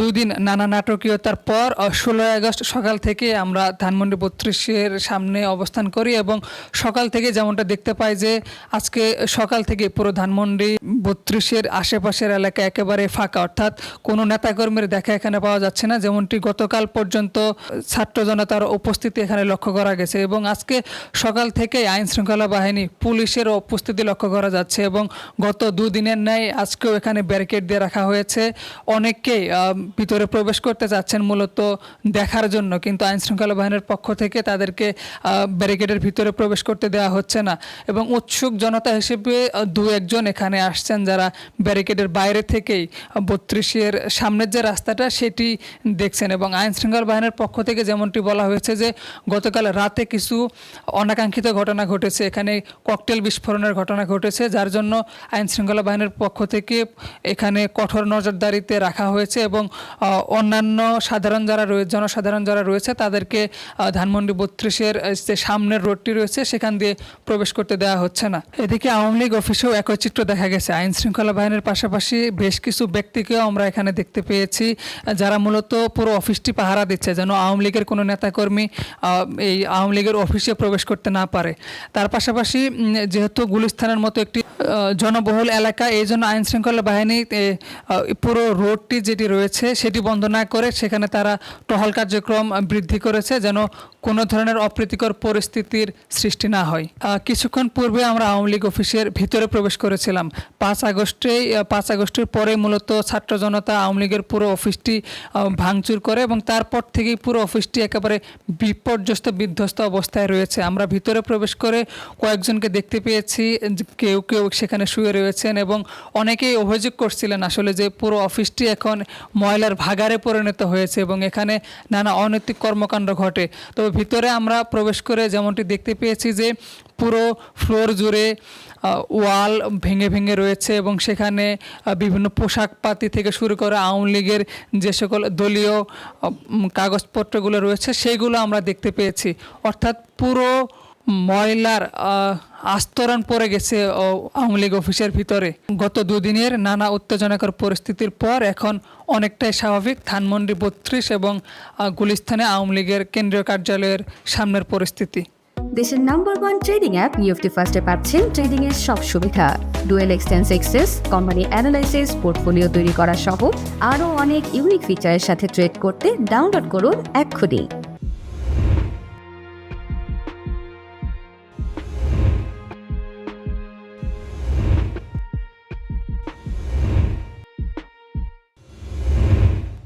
দুই দিন নানা নাটকীয়তার পর ষোলোই আগস্ট সকাল থেকে আমরা ধানমন্ডি বত্রিশের সামনে অবস্থান করি এবং সকাল থেকে যেমনটা দেখতে পাই যে আজকে সকাল থেকে পুরো ধানমন্ডি বত্রিশের আশেপাশের এলাকা একেবারে ফাঁকা। অর্থাৎ কোনো নেতাকর্মীর দেখা এখানে পাওয়া যাচ্ছে না। যেমনটি গতকাল পর্যন্ত ছাত্র জনতার উপস্থিতি এখানে লক্ষ্য করা গেছে এবং আজকে সকাল থেকে আইন শৃঙ্খলা বাহিনী পুলিশের উপস্থিতি লক্ষ্য করা যাচ্ছে এবং গত দুদিনের ন্যায় আজকেও এখানে ব্যারিকেড দিয়ে রাখা হয়েছে। অনেককেই ভিতরে প্রবেশ করতে চাচ্ছেন মূলত দেখার জন্য, কিন্তু আইন শৃঙ্খলা বাহিনীর পক্ষ থেকে তাদেরকে ব্যারিকেডের ভিতরে প্রবেশ করতে দেওয়া হচ্ছে না। এবং উৎসুক জনতা হিসেবে দু একজন এখানে আসছেন যারা ব্যারিকেডের বাইরে থেকেই, বত্রিশের সামনের যে রাস্তাটা সেটি দেখছেন। এবং আইন শৃঙ্খলা বাহিনীর পক্ষ থেকে যেমনটি বলা হয়েছে যে, গতকাল রাতে কিছু অনাকাঙ্ক্ষিত ঘটনা ঘটেছে। এখানে ককটেল বিস্ফোরণের ঘটনা ঘটেছে, যার জন্য আইন শৃঙ্খলা বাহিনীর পক্ষ থেকে এখানে কঠোর নজরদারিতে রাখা হয়েছে এবং অন্যান্য সাধারণ যারা রয়েছে জনসাধারণ যারা রয়েছে তাদেরকে ধানমন্ডি বত্রিশের যে সামনের রোডটি রয়েছে সেখান দিয়ে প্রবেশ করতে দেওয়া হচ্ছে না। এদিকে আওয়ামী লীগ অফিসেও একই চিত্র দেখা গেছে। আইন শৃঙ্খলা বাহিনীর পাশাপাশি বেশ কিছু ব্যক্তিকেও আমরা এখানে দেখতে পেয়েছি, যারা মূলত পুরো অফিসটি পাহারা দিচ্ছে, যেন আওয়ামী লীগের কোনো নেতাকর্মী এই আওয়ামী লীগের অফিসে প্রবেশ করতে না পারে। তার পাশাপাশি যেহেতু গুলিস্থানের মতো একটি জনবহুল এলাকা, এই জন্য আইন শৃঙ্খলা বাহিনী পুরো রোডটি যেটি রয়েছে সেটি বন্ধ না করে সেখানে তারা টহল কার্যক্রম বৃদ্ধি করেছে যেন কোনো ধরনের অপ্রীতিকর পরিস্থিতির সৃষ্টি না হয়। কিছুক্ষণ পূর্বে আমরা আওয়ামী লীগ অফিসের ভিতরে প্রবেশ করেছিলাম। পাঁচ আগস্টেই পাঁচ আগস্টের পরে মূলত ছাত্র জনতা আওয়ামী লীগের পুরো অফিসটি ভাঙচুর করে এবং তারপর থেকেই পুরো অফিসটি একেবারে বিপর্যস্ত, বিধ্বস্ত অবস্থায় রয়েছে। আমরা ভিতরে প্রবেশ করে কয়েকজনকে দেখতে পেয়েছি কেউ কেউ সেখানে শুয়ে রয়েছেন এবং অনেকেই অভিযোগ করছিলেন আসলে যে পুরো অফিসটি এখন ময়লার ভাগারে পরিণত হয়েছে এবং এখানে নানা অনৈতিক কর্মকাণ্ড ঘটে। তবে ভিতরে আমরা প্রবেশ করে যেমনটি দেখতে পেয়েছি যে পুরো ফ্লোর জুড়ে ওয়াল ভেঙে ভেঙে রয়েছে এবং সেখানে বিভিন্ন পোশাক পাতি থেকে শুরু করে আওয়ামী লীগের যে সকল দলীয় কাগজপত্রগুলো রয়েছে সেইগুলো আমরা দেখতে পেয়েছি। অর্থাৎ পুরো ময়লার আস্তরণ পড়ে গেছে আওয়ামী লীগ অফিসের ভিতরে। গত দুদিনের নানা উত্তেজনাকর পরিস্থিতির পর এখন অনেকটাই স্বাভাবিক। ধানমন্ডি বত্রিশ এবং আহ, গুলিস্তানে আওয়ামী লীগের কেন্দ্রীয় কার্যালয়ের সামনের পরিস্থিতি। দেশের নাম্বার ওয়ান ট্রেডিং অ্যাপ নিউফটি ফার্স্টে পাচ্ছেন ট্রেডিং এর সব সুবিধা। ডুয়েল এক্সটেন্স এক্সেস কোম্পানি অ্যানালাইসিস পোর্টফোলিও তৈরি করা সহ আরও অনেক ইউনিক ফিচারের সাথে ট্রেড করতে ডাউনলোড করুন এক্ষুনি।